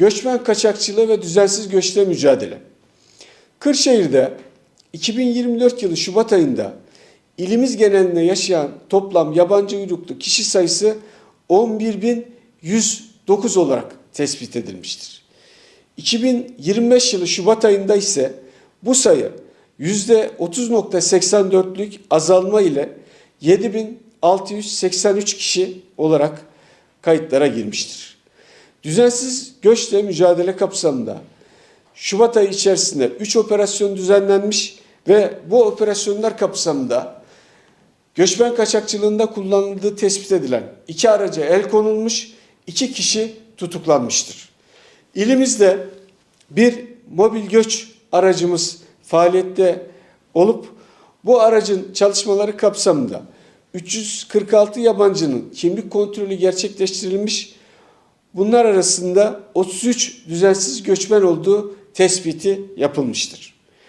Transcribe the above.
Göçmen kaçakçılığı ve düzensiz göçle mücadele. Kırşehir'de 2024 yılı Şubat ayında ilimiz genelinde yaşayan toplam yabancı uyruklu kişi sayısı 11.109 olarak tespit edilmiştir. 2025 yılı Şubat ayında ise bu sayı %30.84'lük azalma ile 7683 kişi olarak kayıtlara girmiştir. Düzensiz göçle mücadele kapsamında Şubat ayı içerisinde 3 operasyon düzenlenmiş ve bu operasyonlar kapsamında göçmen kaçakçılığında kullanıldığı tespit edilen iki araca el konulmuş, iki kişi tutuklanmıştır. İlimizde bir mobil göç aracımız faaliyette olup bu aracın çalışmaları kapsamında 346 yabancının kimlik kontrolü gerçekleştirilmiş. Bunlar arasında 33 düzensiz göçmen olduğu tespiti yapılmıştır.